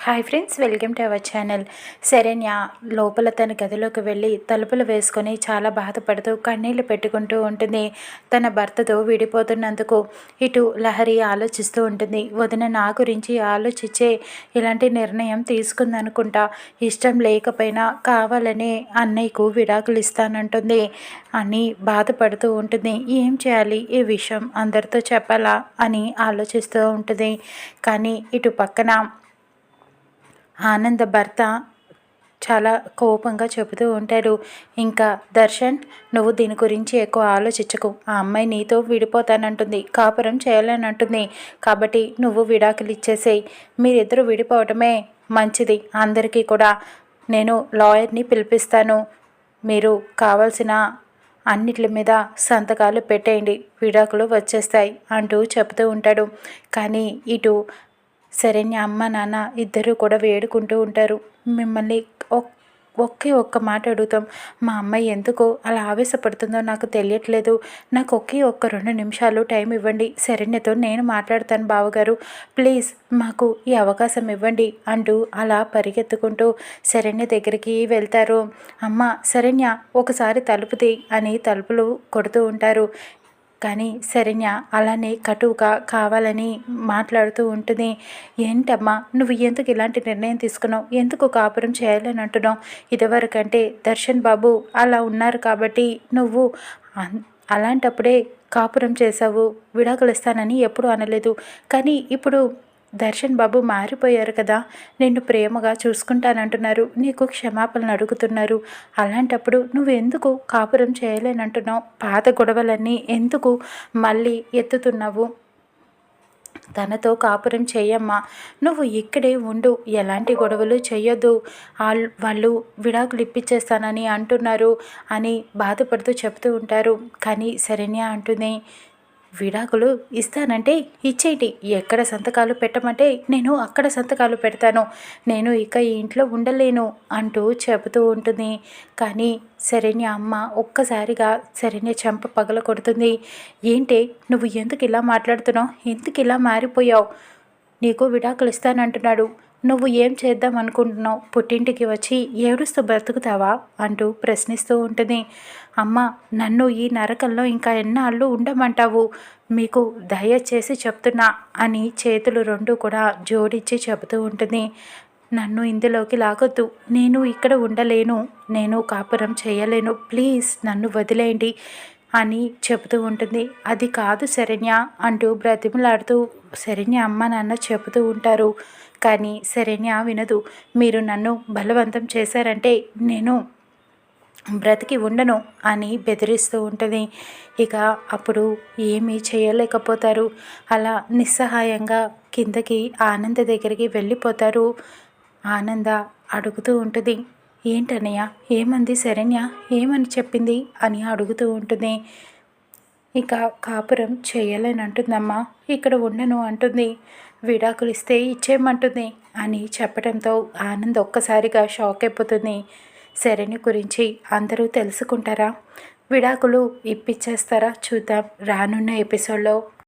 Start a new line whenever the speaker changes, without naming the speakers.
Hi friends welcome to our channel. Saranya లోపల తన గదిలోకి వెళ్ళి తలుపులు వేసుకొని చాలా బాధపడుతూ కన్నీళ్ళు పెట్టుకుంటూ ఉంటుంది. తన భర్తతో విడిపోతున్నందుకు ఇటు లహరి ఆలోచిస్తూ ఉంటుంది. వదిన నా గురించి ఆలోచించే ఇలాంటి నిర్ణయం తీసుకుందనుకుంటా. ఇష్టం లేకపోయినా కావాలనే అన్నయ్యకు విడాకులు ఇస్తానంటుంది అని బాధపడుతూ ఉంటుంది. ఏం చేయాలి? ఈ విషయం అందరితో చెప్పాలా? అని ఆలోచిస్తూ ఉంటుంది. కానీ ఇటు పక్కన ఆనంద భర్త చాలా కోపంగా చెబుతూ ఉంటాడు. ఇంకా దర్శన్ నువ్వు దీని గురించి ఎక్కువ ఆలోచించకు. ఆ అమ్మాయి నీతో విడిపోతానంటుంది. కాపురం చేయాలని అంటుంది కాబట్టి నువ్వు విడాకులు ఇచ్చేసేయి. మీరిద్దరూ విడిపోవటమే మంచిది. అందరికీ కూడా నేను లాయర్ని పిలిపిస్తాను. మీరు కావాల్సిన అన్నిటి మీద సంతకాలు పెట్టేయండి. విడాకులు వచ్చేస్తాయి అంటూ చెబుతూ ఉంటాడు. కానీ ఇటు శరణ్య అమ్మ నాన్న ఇద్దరు కూడా వేడుకుంటూ ఉంటారు. మిమ్మల్ని ఒకే ఒక్క మాట అడుగుతాం. మా అమ్మాయి ఎందుకు అలా ఆవేశపడుతుందో నాకు తెలియట్లేదు. నాకు ఒకే ఒక్క రెండు నిమిషాలు టైం ఇవ్వండి. శరణ్యతో నేను మాట్లాడతాను బావగారు. ప్లీజ్ మాకు ఈ అవకాశం ఇవ్వండి అంటూ అలా పరిగెత్తుకుంటూ శరణ్య దగ్గరికి వెళ్తారు. అమ్మ శరణ్య ఒకసారి తలుపుది అని తలుపులు కొడుతూ ఉంటారు. కానీ శరణ్య అలానే కటువుగా కావాలని మాట్లాడుతూ ఉంటుంది. ఏంటమ్మా నువ్వు ఎందుకు ఇలాంటి నిర్ణయం తీసుకున్నావు? ఎందుకు కాపురం చేయాలని అంటున్నావు? ఇదివరకంటే దర్శన్ బాబు అలా ఉన్నారు కాబట్టి నువ్వు అలాంటప్పుడే కాపురం చేసావు విడాకులు ఇస్తానని ఎప్పుడూ అనలేదు. కానీ ఇప్పుడు దర్శన్ బాబు మారిపోయారు కదా నిన్ను ప్రేమగా చూసుకుంటానంటున్నారు నీకు క్షమాపణలు అడుగుతున్నారు. అలాంటప్పుడు నువ్వు ఎందుకు కాపురం చేయలేనంటున్నావు? పాత గొడవలన్నీ ఎందుకు మళ్ళీ ఎత్తుతున్నావు? తనతో కాపురం చేయమ్మా నువ్వు ఇక్కడే ఉండు ఎలాంటి గొడవలు చేయొద్దు వాళ్ళు విడాకులు ఇప్పించేస్తానని అంటున్నారు అని బాధపడుతూ చెప్తూ ఉంటారు. కానీ శరణ్య అంటుంది విడాకులు ఇస్తానంటే ఇచ్చేయండి ఎక్కడ సంతకాలు పెట్టమంటే నేను అక్కడ సంతకాలు పెడతాను. నేను ఇక ఈ ఇంట్లో ఉండలేను అంటూ చెబుతూ ఉంటుంది. కానీ శరణ్య అమ్మ ఒక్కసారిగా శరణ్య చెంప పగల కొడుతుంది. ఏంటి నువ్వు ఎందుకు ఇలా మాట్లాడుతున్నావు? ఎందుకు ఇలా మారిపోయావు? నీకు విడాకులు ఇస్తానంటున్నాడు. నువ్వు ఏం చేద్దాం అనుకుంటున్నావు? పుట్టింటికి వచ్చి ఏడుస్తూ బ్రతుకుతావా? అంటూ ప్రశ్నిస్తూ ఉంటుంది. అమ్మ నన్ను ఈ నరకంలో ఇంకా ఎన్నాళ్ళు ఉండమంటావు? మీకు దయచేసి చెప్తున్నా అని చేతులు రెండు కూడా జోడించి చెబుతూ ఉంటుంది. నన్ను ఇందులోకి లాగొద్దు. నేను ఇక్కడ ఉండలేను. నేను కాపురం చేయలేను. ప్లీజ్ నన్ను వదిలేయండి అని చెబుతూ ఉంటుంది. అది కాదు శరణ్య అంటూ బ్రతిమలాడుతూ శరణ్య అమ్మ నాన్న చెబుతూ ఉంటారు. కానీ శరణ్య వినదు. మీరు నన్ను బలవంతం చేశారంటే నేను బ్రతికి ఉండను అని బెదిరిస్తూ ఉంటుంది. ఇక అప్పుడు ఏమీ చేయలేకపోతారు. అలా నిస్సహాయంగా కిందకి ఆనంద దగ్గరికి వెళ్ళిపోతారు. ఆనంద అడుగుతూ ఉంటుంది ఏంటన్నయ్య? ఏమంది శరణ్య? ఏమని చెప్పింది? అని అడుగుతూ ఉంటుంది. ఇక కాపురం చేయాలని అంటుందమ్మా ఇక్కడ ఉండను అంటుంది. విడాకులు ఇస్తే ఇచ్చేయమంటుంది అని చెప్పడంతో ఆనంద్ ఒక్కసారిగా షాక్ అయిపోతుంది. శరణి గురించి అందరూ తెలుసుకుంటారా? విడాకులు ఇప్పించేస్తారా చూద్దాం. రానున్న ఎపిసోడ్లో.